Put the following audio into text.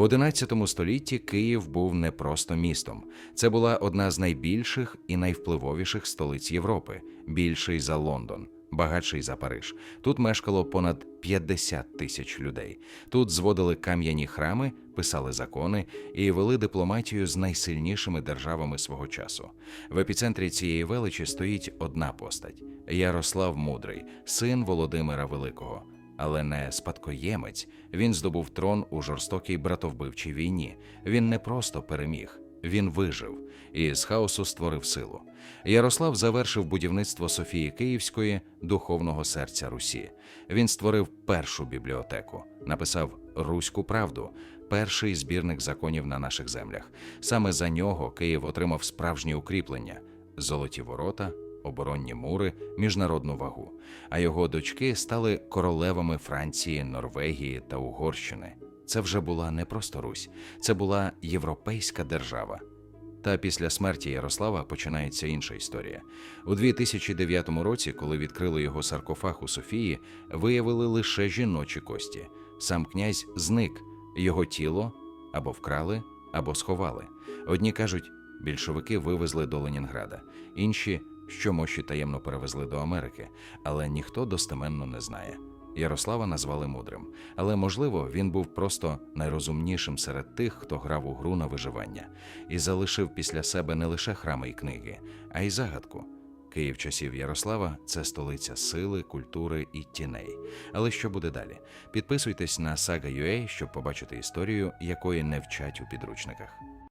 У XI столітті Київ був не просто містом. Це була одна з найбільших і найвпливовіших столиць Європи, більший за Лондон, багатший за Париж. Тут мешкало понад 50 тисяч людей. Тут зводили кам'яні храми, писали закони і вели дипломатію з найсильнішими державами свого часу. В епіцентрі цієї величі стоїть одна постать Ярослав Мудрий, син Володимира Великого. Але не спадкоємець, він здобув трон у жорстокій братовбивчій війні. Він не просто переміг, він вижив і з хаосу створив силу. Ярослав завершив будівництво Софії Київської, духовного серця Русі. Він створив першу бібліотеку, написав Руську правду, перший збірник законів на наших землях. Саме за нього Київ отримав справжні укріплення, золоті ворота, оборонні мури, міжнародну вагу. А його дочки стали королевами Франції, Норвегії та Угорщини. Це вже була не просто Русь, це була європейська держава. Та після смерті Ярослава починається інша історія. У 2009 році, коли відкрили його саркофаг у Софії, виявили лише жіночі кості. Сам князь зник, його тіло або вкрали, або сховали. Одні кажуть, більшовики вивезли до Ленінграда, інші, що мощі таємно перевезли до Америки, але ніхто достеменно не знає. Ярослава назвали мудрим, але можливо він був просто найрозумнішим серед тих, хто грав у гру на виживання, і залишив після себе не лише храми і книги, а й загадку. Київ часів Ярослава це столиця сили, культури і тіней. Але що буде далі? Підписуйтесь на Saga.ua, щоб побачити історію, якої не вчать у підручниках.